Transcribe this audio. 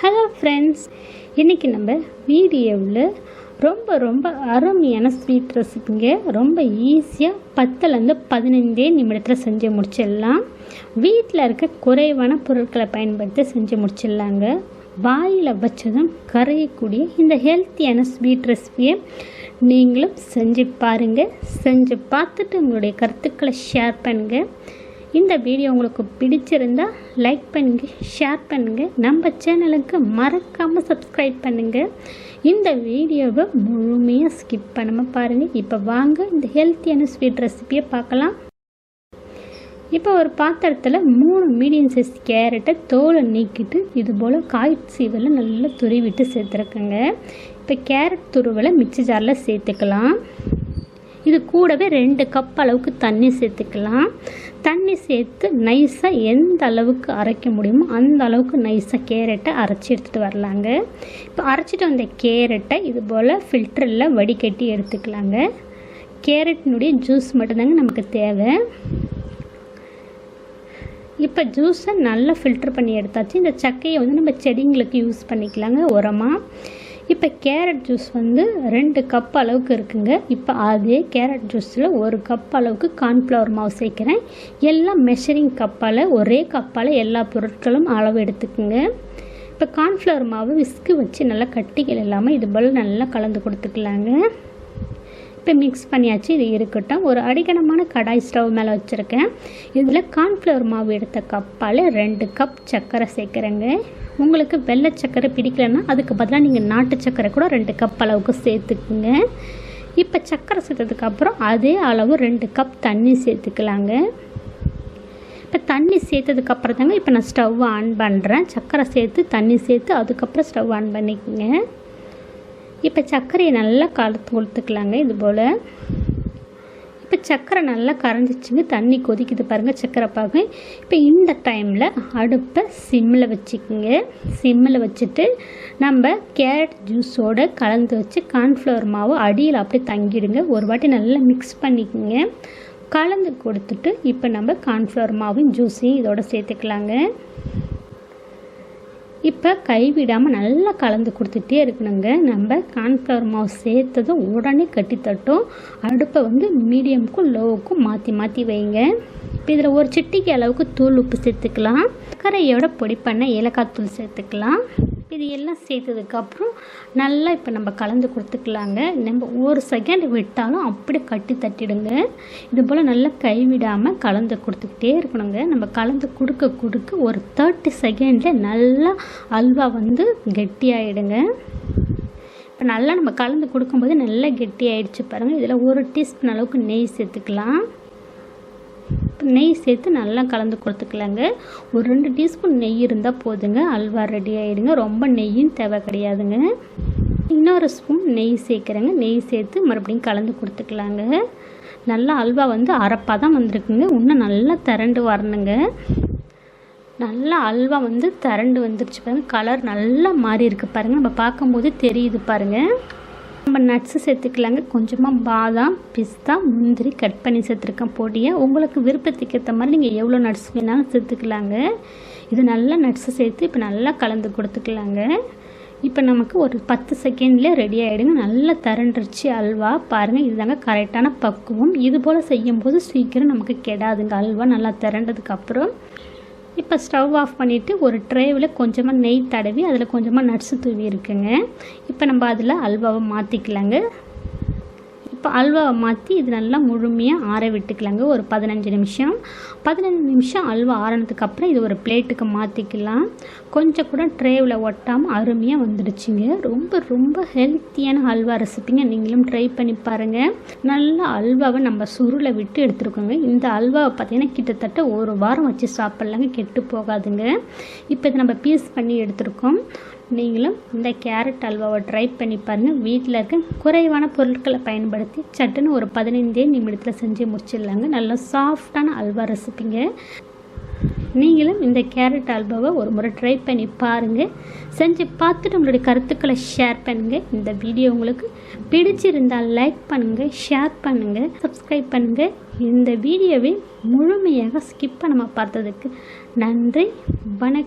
Hello friends இன்றைக்கி நம்ம வீடியோவில் ரொம்ப ரொம்ப அருமையான ஸ்வீட் ரெசிபிங்க ரொம்ப ஈஸியாக பத்துலேருந்து பதினைந்தே நிமிடத்தில் செஞ்சு முடிச்சிடலாம். வீட்டில் இருக்க குறைவான பொருட்களை பயன்படுத்தி செஞ்சு முடிச்சிடலாங்க. வாயில் வச்சதும் கரையக்கூடிய இந்த ஹெல்த்தியான ஸ்வீட் ரெசிபியை நீங்களும் செஞ்சு பாருங்கள் செஞ்சு பார்த்துட்டு உங்களுடைய கருத்துக்களை ஷேர் பண்ணுங்கள் இந்த வீடியோ உங்களுக்கு பிடிச்சிருந்தா லைக் பண்ணுங்கள் ஷேர் பண்ணுங்கள் நம்ம சேனலுக்கு மறக்காமல் சப்ஸ்கிரைப் பண்ணுங்கள் இந்த வீடியோவை முழுமையாக ஸ்கிப் பண்ணாமல் பாருங்கள் இப்போ வாங்க இந்த ஹெல்த்தியான ஸ்வீட் ரெசிபியை பார்க்கலாம். இப்போ ஒரு பாத்திரத்தில் மூணு மீடியம் சைஸ் கேரட்டை தோலை நீக்கிட்டு இது போல் காய் சீவலை நல்லா துருவிட்டு சேர்த்துருக்கேங்க. இப்போ கேரட் துருவலை மிக்சி ஜாரில் சேர்த்துக்கலாம். இது கூடவே ரெண்டு கப் அளவுக்கு தண்ணி சேர்த்துக்கலாம். தண்ணி சேர்த்து நைஸாக எந்த அளவுக்கு அரைக்க முடியுமோ அந்த அளவுக்கு நைஸாக கேரட்டை அரைச்சி எடுத்துகிட்டு வரலாங்க. இப்போ அரைச்சிட்டு வந்த கேரட்டை இது போல் ஃபில்டரில் வடிகட்டி எடுத்துக்கலாங்க. கேரட்டினுடைய ஜூஸ் மட்டும்தாங்க நமக்கு தேவை. இப்போ ஜூஸை நல்லா ஃபில்டர் பண்ணி எடுத்தாச்சு. இந்த சக்கையை வந்து நம்ம செடிங்களுக்கு யூஸ் பண்ணிக்கலாங்க. உரமாக இப்போ கேரட் ஜூஸ் வந்து ரெண்டு கப் அளவுக்கு இருக்குங்க. இப்போ அதே கேரட் ஜூஸில் ஒரு கப் அளவுக்கு கார்ன்ஃப்ளவர் மாவு சேர்க்குறேன். எல்லாம் மெஷரிங் கப்பால் ஒரே கப்பால் எல்லா பொருட்களும் அளவு எடுத்துக்குங்க. இப்போ கார்ன்ஃப்ளவர் மாவு விஸ்கு வச்சு நல்லா கட்டிகள் இல்லாமல் இது போல் நல்லா கலந்து கொடுத்துக்கலாங்க. இப்போ மிக்ஸ் பண்ணியாச்சு. இது இருக்கட்டும். ஒரு அடிக்கணமான கடாய் ஸ்டவ் மேலே வச்சுருக்கேன். இதில் கார்ன்ஃப்ளவர் மாவு எடுத்த கப்பால் ரெண்டு கப் சர்க்கரை சேர்க்குறேங்க. உங்களுக்கு வெள்ளை சர்க்கரை பிடிக்கலன்னா அதுக்கு பதிலாக நீங்கள் நாட்டு சர்க்கரை கூட ரெண்டு கப் அளவுக்கு சேர்த்துக்குங்க. இப்போ சர்க்கரை சேர்த்ததுக்கப்புறம் அதே அளவு ரெண்டு கப் தண்ணி சேர்த்துக்கலாங்க. இப்போ தண்ணி சேர்த்ததுக்கப்புறம் தாங்க இப்போ நான் ஸ்டவ் ஆன் பண்ணுறேன் சர்க்கரை சேர்த்து தண்ணி சேர்த்து அதுக்கப்புறம் ஸ்டவ் ஆன் பண்ணிக்கோங்க. இப்போ சர்க்கரையை நல்லா கலத்து கொடுத்துக்கலாங்க இது போல். இப்போ சர்க்கரை நல்லா கரைஞ்சிச்சுங்க தண்ணி கொதிக்குது பாருங்கள் சர்க்கரை பாகு. இப்போ இந்த டைமில் அடுப்பை சிம்மில் வச்சுக்கோங்க. சிம்மில் வச்சுட்டு நம்ம கேரட் ஜூஸோடு கலந்து வச்சு கார்ன்ஃப்ளவர் மாவு அடியில் அப்படியே தங்கிடுங்க. ஒரு வாட்டி நல்லா மிக்ஸ் பண்ணிக்கோங்க. கலந்து கொடுத்துட்டு இப்போ நம்ம கார்ன்ஃப்ளவர் மாவும் ஜூஸையும் இதோட சேர்த்துக்கலாங்க. இப்போ கைவிடாமல் நல்லா கலந்து கொடுத்துட்டே இருக்கணுங்க. நம்ம கான்ஃப்ளவர் மாவு சேர்த்ததும் உடனே கட்டி தட்டும். அடுப்பை வந்து மீடியமுக்கும் லோவுக்கும் மாற்றி மாற்றி வைங்க. இப்போ இதில் ஒரு சிட்டிக்கு அளவுக்கு தூள் உப்பு சேர்த்துக்கலாம். கரையோட பொடி பண்ண ஏலக்காய் தூள் சேர்த்துக்கலாம். இது எல்லாம் சேர்த்ததுக்கப்புறம் நல்லா இப்போ நம்ம கலந்து கொடுத்துக்கலாங்க. நம்ம ஒரு செகண்ட் விட்டாலும் அப்படியே கட்டி தட்டிடுங்க. இது போல் நல்லா கைவிடாமல் கலந்து கொடுத்துக்கிட்டே இருக்கணுங்க. நம்ம கலந்து கொடுக்க கொடுக்க ஒரு தேர்ட்டி செகண்டில் நல்லா அல்வா வந்து கெட்டியாயிடுங்க. இப்போ நல்லா நம்ம கலந்து கொடுக்கும்போது நல்லா கெட்டி ஆகிடுச்சு பாருங்கள் இதில் ஒரு டீஸ்பூன் அளவுக்கு நெய் சேர்த்துக்கலாம். நெய் சேர்த்து நல்லா கலந்து கொடுத்துக்கலாங்க. ஒரு ரெண்டு டீஸ்பூன் நெய் இருந்தால் போதுங்க. அல்வா ரெடி ஆகிடுங்க ரொம்ப நெய்யும் தேவை கிடையாதுங்க. இன்னொரு ஸ்பூன் நெய் சேர்க்குறேங்க. நெய் சேர்த்து மறுபடியும் கலந்து கொடுத்துக்கலாங்க. நல்லா அல்வா வந்து அரைப்பாக தான் வந்திருக்குங்க. இன்னும் நல்லா திரண்டு வரணுங்க. நல்லா அல்வா வந்து திரண்டு வந்துருச்சு பாருங்கள் கலர் நல்லா மாறி இருக்குது பாருங்கள் நம்ம பார்க்கும்போது தெரியுது பாருங்கள் நம்ம நட்ஸு சேர்த்துக்கலாங்க. கொஞ்சமாக பாதாம் பிஸ்தா முந்திரி கட் பண்ணி சேர்த்துருக்கேன். பொடியை உங்களுக்கு விருப்பத்துக்கு ஏற்ற மாதிரி நீங்கள் எவ்வளோ நட்ஸ் வேணாலும் சேர்த்துக்கலாங்க. இது நல்லா நட்ஸு சேர்த்து இப்போ நல்லா கலந்து கொடுத்துக்கலாங்க. இப்போ நமக்கு ஒரு பத்து செகண்ட்லேயே ரெடி ஆகிடுங்க நல்லா தரண்டுருச்சு அல்வா. பாருங்கள் இதுதாங்க கரெக்டான பக்குவம். இது போல் செய்யும்போது சீக்கிரம் நமக்கு கெடாதுங்க. அல்வா நல்லா திரண்டதுக்கப்புறம் இப்போ ஸ்டவ் ஆஃப் பண்ணிவிட்டு ஒரு ட்ரேவில் கொஞ்சமாக நெய் தடவி அதில் கொஞ்சமாக நட்ஸு தூவி இருக்குங்க. இப்போ நம்ம அதில் அல்வாவை மாற்றிக்கலாங்க இப்போ அல்வாவை மாற்றி இது நல்லா முழுமையாக ஆற விட்டுக்கலாங்க. ஒரு பதினஞ்சு நிமிஷம். பதினஞ்சு நிமிஷம் அல்வா ஆறினதுக்கப்புறம் இது ஒரு பிளேட்டுக்கு மாற்றிக்கலாம் கொஞ்சம் கூட ட்ரேவில் ஒட்டாமல் அருமையாக வந்துடுச்சுங்க. ரொம்ப ரொம்ப ஹெல்த்தியான அல்வா ரெசிபிங்க. நீங்களும் ட்ரை பண்ணி பாருங்கள் நல்லா அல்வாவை நம்ம சுருளை விட்டு எடுத்துருக்கோங்க. இந்த அல்வாவை பார்த்திங்கன்னா கிட்டத்தட்ட ஒரு வாரம் வச்சு சாப்பிட்லாங்க. கெட்டு போகாதுங்க. இப்போ இதை நம்ம பீஸ் பண்ணி எடுத்துருக்கோம். நீங்களும் இந்த கேரட் அல்வாவை ட்ரை பண்ணி பாருங்கள் வீட்டில் இருக்க குறைவான பொருட்களை பயன்படுத்தி சட்டுன்னு ஒரு பதினைந்தே நிமிடத்தில் செஞ்சு முடிச்சிடலாங்க. நல்லா சாஃப்டான அல்வா ரெசிப்பிங்க நீங்களும் இந்த கேரட் அல்வாவை ஒரு முறை ட்ரை பண்ணி பாருங்கள் செஞ்சு பார்த்துட்டு உங்களுடைய கருத்துக்களை ஷேர் பண்ணுங்கள் இந்த வீடியோ உங்களுக்கு பிடிச்சிருந்தால் லைக் பண்ணுங்கள் ஷேர் பண்ணுங்கள் சப்ஸ்கிரைப் பண்ணுங்கள் இந்த வீடியோவை முழுமையாக ஸ்கிப் பண்ணாமல் பார்த்ததுக்கு நன்றி வணக்கம்.